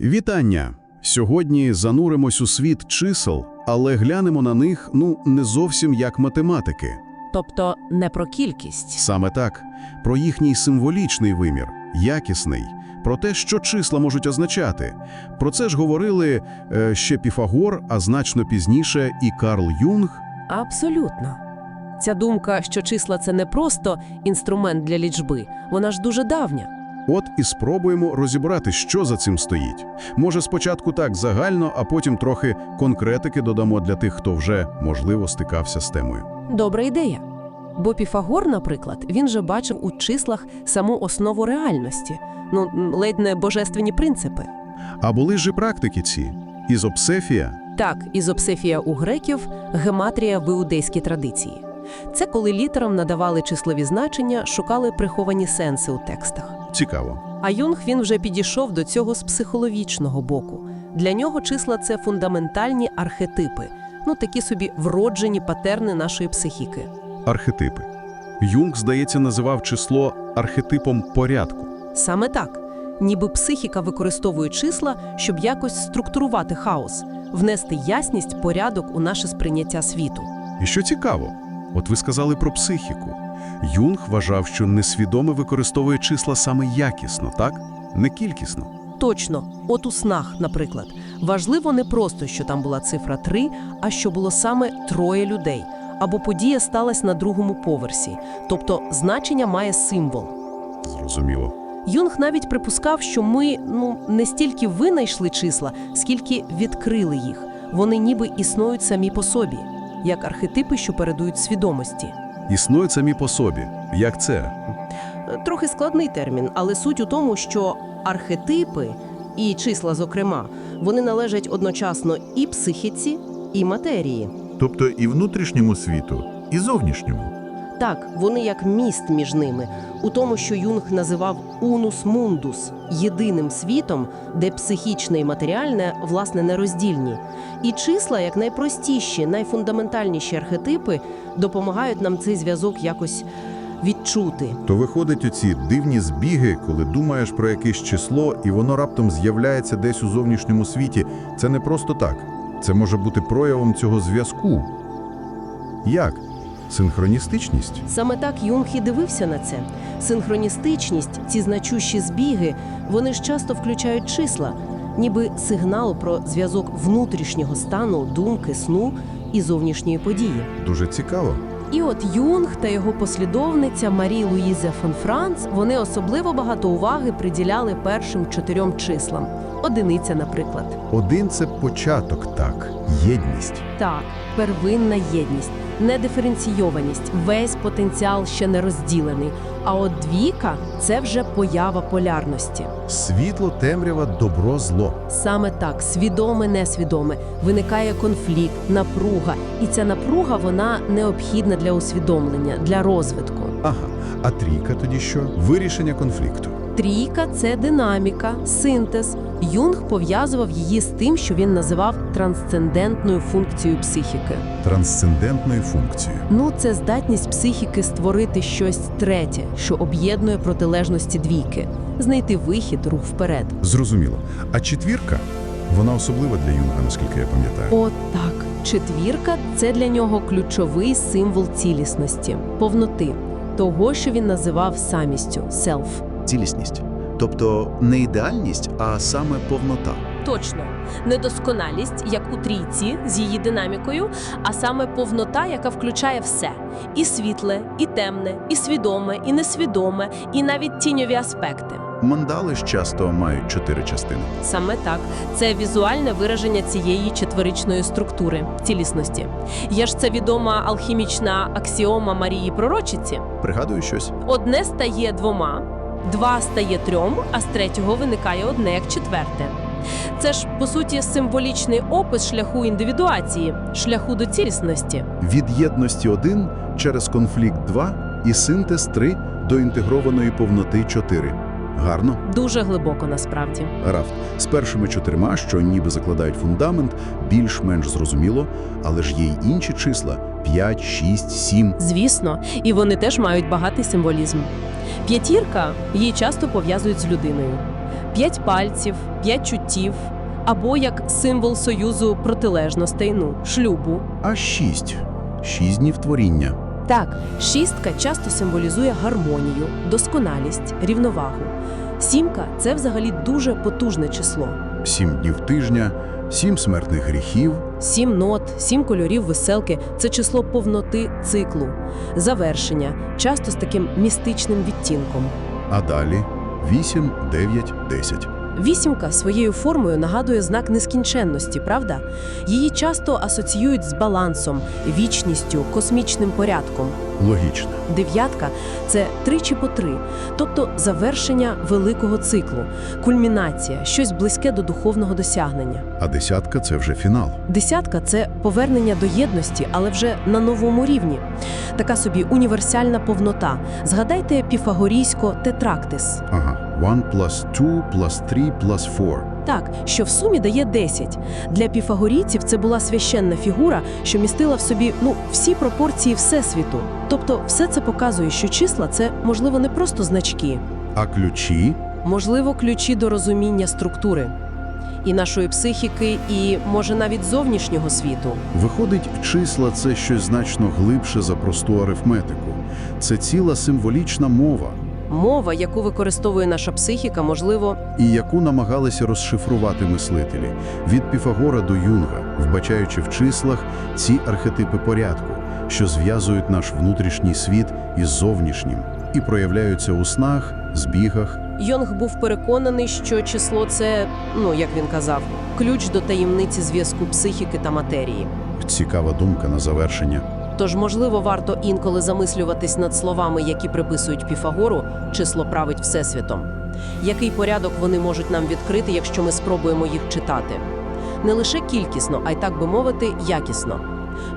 Вітання! Сьогодні зануримось у світ чисел, але глянемо на них, ну, не зовсім як математики. Тобто не про кількість. Саме так, про їхній символічний вимір, якісний, про те, що числа можуть означати. Про це ж говорили е, ще Піфагор, а значно пізніше і Карл Юнг. Абсолютно. Ця думка, що числа це не просто інструмент для лічби, вона ж дуже давня. От і спробуємо розібрати, що за цим стоїть. Може, спочатку так загально, а потім трохи конкретики додамо для тих, хто вже, можливо, стикався з темою. Добра ідея. Бо Піфагор, наприклад, він же бачив у числах саму основу реальності, ну ледь не божественні принципи. А були ж і практики ці. Ізопсефія Так, ізопсефія у греків, гематрія в іудейській традиції. Це коли літерам надавали числові значення, шукали приховані сенси у текстах. цікаво. А Юнг він вже підійшов до цього з психологічного боку. Для нього числа це фундаментальні архетипи, ну такі собі вроджені патерни нашої психіки. Архетипи. Юнг, здається, називав число архетипом порядку. Саме так, ніби психіка використовує числа, щоб якось структурувати хаос, внести ясність, порядок у наше сприйняття світу. І що цікаво, от ви сказали про психіку. Юнг вважав, що несвідоме використовує числа саме якісно, так? Не кількісно. Точно, от у снах, наприклад, важливо не просто, що там була цифра 3, а що було саме троє людей, або подія сталася на другому поверсі, тобто значення має символ. Зрозуміло. Юнг навіть припускав, що ми ну не стільки винайшли числа, скільки відкрили їх. Вони ніби існують самі по собі, як архетипи, що передують свідомості. Існують самі по собі. Як це? Трохи складний термін, але суть у тому, що архетипи і числа, зокрема, вони належать одночасно і психіці, і матерії. Тобто і внутрішньому світу, і зовнішньому. Так, вони як міст між ними, у тому, що Юнг називав унус мундус єдиним світом, де психічне і матеріальне власне нероздільні. І числа, як найпростіші, найфундаментальніші архетипи, допомагають нам цей зв'язок якось відчути. То виходить оці дивні збіги, коли думаєш про якесь число, і воно раптом з'являється десь у зовнішньому світі. Це не просто так. Це може бути проявом цього зв'язку. Як? Синхроністичність? Саме так Юнг і дивився на це. Синхроністичність, ці значущі збіги, вони ж часто включають числа, ніби сигнал про зв'язок внутрішнього стану, думки, сну і зовнішньої події. Дуже цікаво. І от Юнг та його послідовниця Марі Луїзе фон Франц вони особливо багато уваги приділяли першим чотирьом числам. Одиниця, наприклад. Один це початок, так, єдність. Так, первинна єдність, недиференційованість, весь потенціал ще не розділений. А от двійка це вже поява полярності. Світло, темрява, добро, зло. Саме так, свідоме, несвідоме, виникає конфлікт, напруга, і ця напруга вона необхідна для усвідомлення, для розвитку. Ага. А трійка тоді що? Вирішення конфлікту. Трійка це динаміка, синтез. Юнг пов'язував її з тим, що він називав трансцендентною функцією психіки. Трансцендентною функцією. Ну, це здатність психіки створити щось третє, що об'єднує протилежності двійки, знайти вихід, рух вперед. Зрозуміло. А четвірка? Вона особлива для Юнга, наскільки я пам'ятаю. От так. Четвірка це для нього ключовий символ цілісності, повноти, того, що він називав самістю селф. цілісність. Тобто не ідеальність, а саме повнота. Точно, недосконалість, як у трійці з її динамікою, а саме повнота, яка включає все: і світле, і темне, і свідоме, і несвідоме, і навіть тіньові аспекти. Мандали ж часто мають чотири частини. Саме так, це візуальне вираження цієї четверичної структури цілісності. Є ж це відома алхімічна аксіома Марії Пророчиці. Пригадую щось? Одне стає двома, два стає трьом, а з третього виникає одне як четверте. Це ж по суті символічний опис шляху індивідуації, шляху до цілісності. Від єдності один через конфлікт два і синтез три до інтегрованої повноти чотири. Гарно. Дуже глибоко насправді. Рафт. З першими чотирма, що ніби закладають фундамент, більш-менш зрозуміло, але ж є й інші числа 5, 6, 7. Звісно, і вони теж мають багатий символізм. П'ятірка її часто пов'язують з людиною. п'ять пальців, п'ять чуттів, або як символ союзу протилежностей, ну, шлюбу. А шість. Шість днів творіння. Так, шістка часто символізує гармонію, досконалість, рівновагу. Сімка це взагалі дуже потужне число. Сім днів тижня, сім смертних гріхів, Сім нот, сім кольорів веселки це число повноти циклу, завершення, часто з таким містичним відтінком. а далі вісім, дев'ять, десять. Вісімка своєю формою нагадує знак нескінченності, правда? Її часто асоціюють з балансом, вічністю, космічним порядком. Логічно. Дев'ятка це тричі по три, тобто завершення великого циклу, кульмінація, щось близьке до духовного досягнення. А десятка це вже фінал. Десятка це повернення до єдності, але вже на новому рівні. Така собі універсальна повнота. Згадайте піфагорійсько тетрактис. Ага. One plus two plus three plus four. Так, що в сумі дає 10. Для піфагорійців це була священна фігура, що містила в собі ну всі пропорції всесвіту. Тобто, все це показує, що числа це можливо не просто значки, А ключі можливо, ключі до розуміння структури і нашої психіки, і може навіть зовнішнього світу. Виходить, числа це щось значно глибше за просту арифметику. Це ціла символічна мова, Мова, яку використовує наша психіка, можливо, і яку намагалися розшифрувати мислителі від Піфагора до Юнга, вбачаючи в числах ці архетипи порядку, що зв'язують наш внутрішній світ із зовнішнім і проявляються у снах, збігах. Йонг був переконаний, що число це, ну як він казав, ключ до таємниці зв'язку психіки та матерії. Цікава думка на завершення. Тож, можливо, варто інколи замислюватись над словами, які приписують Піфагору, число править всесвітом. Який порядок вони можуть нам відкрити, якщо ми спробуємо їх читати? Не лише кількісно, а й так би мовити, якісно,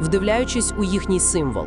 вдивляючись у їхній символ.